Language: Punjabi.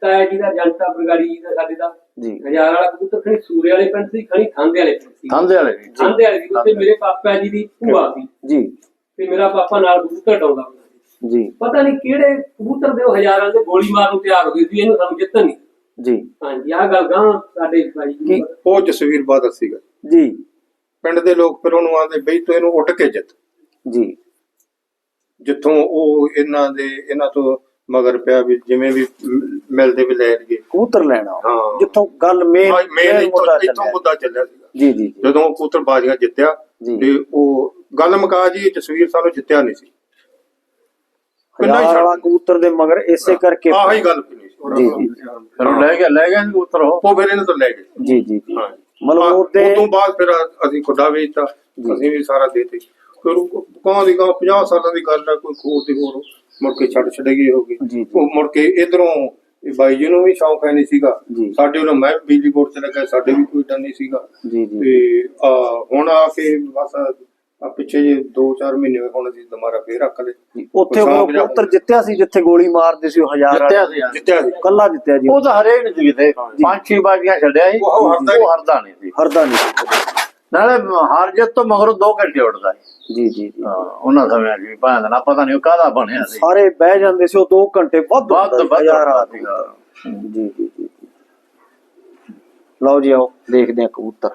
ਤਾਇਆ ਜੀ ਦਾ ਜਨਤਾ ਬਰਗਾੜੀ ਜੀ ਦਾ ਸਾਡੇ ਦਾ। ਜੀ। ਹਜ਼ਾਰ ਵਾਲਾ ਕਬੂਤਰ ਖਣੀ ਸੂਰੇ ਵਾਲੇ ਪਿੰਡ ਸੀ ਖਣੀ ਖਾਂਦੇ ਵਾਲੇ ਪਿੰਡ ਸੀ। ਖਾਂਦੇ ਵਾਲੇ ਜੀ। ਖਾਂਦੇ ਵਾਲੇ ਸੀ ਉੱਥੇ ਮੇਰੇ ਪਾਪਾ ਜੀ ਦੀ ਭੂਆ ਸੀ। ਜੀ। ਤੇ ਮੇਰਾ ਪਾਪਾ ਨਾਲ ਕਬੂਤਰ ਡਾਉਂਦਾ ਹੁੰਦਾ ਸੀ। ਜੀ। ਪਤਾ ਨਹੀਂ ਕਿਹੜੇ ਕਬੂਤਰ ਦੇ ਉਹ ਹਜ਼ਾਰਾਂ ਦੇ ਗੋਲੀ ਮਾਰਨ ਨੂੰ ਤਿਆਰ ਹੋ ਗਏ ਸੀ ਇਹਨੂੰ ਸਾਨੂੰ ਜਿੱਤਣ ਨਹੀਂ। ਜੀ। ਹਾਂਜੀ ਆਹ ਗੱਲ ਗਾਂ ਸਾਡੇ ਭਾਈ ਜੀ ਕੀ- ਉਹ ਜਸਵੀਰ ਬਾਦਲ ਸੀਗਾ। ਜੀ। ਪਿੰਡ ਦੇ ਲੋਕ ਫਿਰ ਉਹਨੂੰ ਆਂਦੇ ਬਈ ਤੂੰ ਇਹਨੂੰ ਉੱਡ ਕੇ ਜਿੱਤ। ਜੀ। ਜਿੱਥੋਂ ਉਹ ਇਹਨਾਂ ਦੇ ਇਹਨਾਂ ਤੋਂ ਮਗਰ ਪਿਆ ਵੀ ਜਿਵੇਂ ਵੀ ਮਿਲਦੇ ਵੀ ਲੈ ਲਈਏ ਕਬੂਤਰ ਲੈਣਾ। ਹਾਂ। ਜਿੱਥੋਂ ਗੱਲ ਮੇਨ ਮੇਨ ਇੱਥੋਂ ਇੱਥੋਂ ਮੁੱਦਾ ਚੱਲਿਆ ਸੀਗਾ। ਜੀ ਜੀ ਜੀ। ਜਦੋਂ ਉਹ ਕਬੂਤਰ ਬਾਜ਼ੀਆਂ ਜਿੱਤਿਆ ਜੀ। ਤੇ ਉਹ ਗੱਲ ਮੁਕਾ ਜੀ ਜਸਵੀਰ ਸਾਨੂੰ ਜਿੱਤਿਆ ਨਹੀਂ ਸੀ। ਕਿੰਨਾ ਹੀ ਹਜ਼ਾਰ ਵਾਲਾ ਛੱਡ- ਕਬੂਤਰ ਦੇ ਮਗਰ ਇਸੇ ਕਰਕੇ ਆਹੀ ਗੱਲ ਨਹੀਂ ਜੀ, ਜੀ। ਫਿਰ ਉਹ ਲੈ ਗਿਆ ਲੈ ਗਿਆ ਉਤਰ ਉਹ। ਉਹ ਫਿਰ ਇਹਨਾਂ ਤੋਂ ਲੈ ਗਏ। ਜੀ ਜੀ ਜੀ। ਹਾਂ। ਮਤਲਬ ਉਹਦੇ ਉਸ ਤੋਂ ਬਾਅਦ ਫਿਰ ਅਸੀਂ ਖੁੱਡਾ ਵੇਚਤਾ। ਅਸੀਂ ਵੀ ਸਾਰਾ ਦੇਤੇ। ਫਿਰ ਉਹ ਕਾਂ ਦੀ ਕਾਂ 50 ਸਾਲਾਂ ਦੀ ਗੱਲ ਆ ਕੋਈ ਖੋਰ ਦੀ ਹੋਰ ਮੁੜ ਕੇ ਛੱਡ ਛੱਡੇਗੀ ਹੋ ਗਈ। ਜੀ, ਜੀ। ਉਹ ਮੁੜ ਕੇ ਇਧਰੋਂ ਬਾਈ ਜੀ ਨੂੰ ਵੀ ਸ਼ੌਂਕ ਹੈ ਨਹੀਂ ਸੀਗਾ ਜੀ। ਸਾਡੇ ਵੱਲੋਂ ਮੈਂ ਬਿਜਲੀ ਬੋਰਡ ਚ ਲੱਗਾ ਸਾਡੇ ਵੀ ਕੋਈ ਡਰ ਨਹੀਂ ਸੀਗਾ ਜੀ ਜੀ ਤੇ ਆ ਹੁਣ ਆ ਕੇ ਬਸ ਆ ਪਿੱਛੇ ਜੇ 2-4 ਮਹੀਨੇ ਹੋਏ ਹੁਣ ਅਸੀਂ ਦੁਬਾਰਾ ਫੇਰ ਰੱਖ ਲਏ ਜੀ। ਉੱਥੇ ਉਹ ਕਬੂਤਰ ਜਿੱਤਿਆ ਸੀ ਜਿੱਥੇ ਗੋਲੀ ਮਾਰਦੇ ਸੀ ਉਹ ਹਜ਼ਾਰ ਜਿੱਤਿਆ। ਸੀ ਹਾਂ। ਜਿੱਤਿਆ ਸੀ ਕੱਲਾ ਜਿੱਤਿਆ ਜੀ ਉਹ ਤਾਂ ਹਰੇਕ ਨਹੀਂ ਸੀ ਕਿਤੇ ਪੰਜ ਛੇ ਬਾਜੀਆਂ ਛੱਡਿਆ ਸੀ ਉਹ ਹਰਦਾ ਨਹੀਂ। ਉਹ ਹਰਦਾ ਨਹੀਂ ਸੀ ਹਰਦਾ ਨਹੀਂ ਸੀ। ਨਾਲੇ ਹਾਰ ਜਿੱਤ ਤੋਂ ਮਗਰੋਂ 2 ਘੰਟੇ ਉੱਡਦਾ ਸੀ। ਜੀ ਜੀ ਜੀ। ਹਾਂ, ਉਹਨਾਂ ਸਮਿਆਂ ਜੀ ਭਾਂ ਦਾ ਪਤਾ ਨਹੀਂ ਉਹ ਕਾਹਦਾ ਬਣਿਆ ਸੀ। ਸਾਰੇ ਬਹਿ ਜਾਂਦੇ ਸੀ ਉਹ 2 ਘੰਟੇ ਵੱਧ ਵੱਧ ਹੁੰਦਾ ਸੀ, ਹਜ਼ਾਰ ਜੀ ਜੀ ਜੀ। ਲਓ ਜੀ ਆਓ ਦੇਖਦੇ ਆ ਕਬੂਤਰ।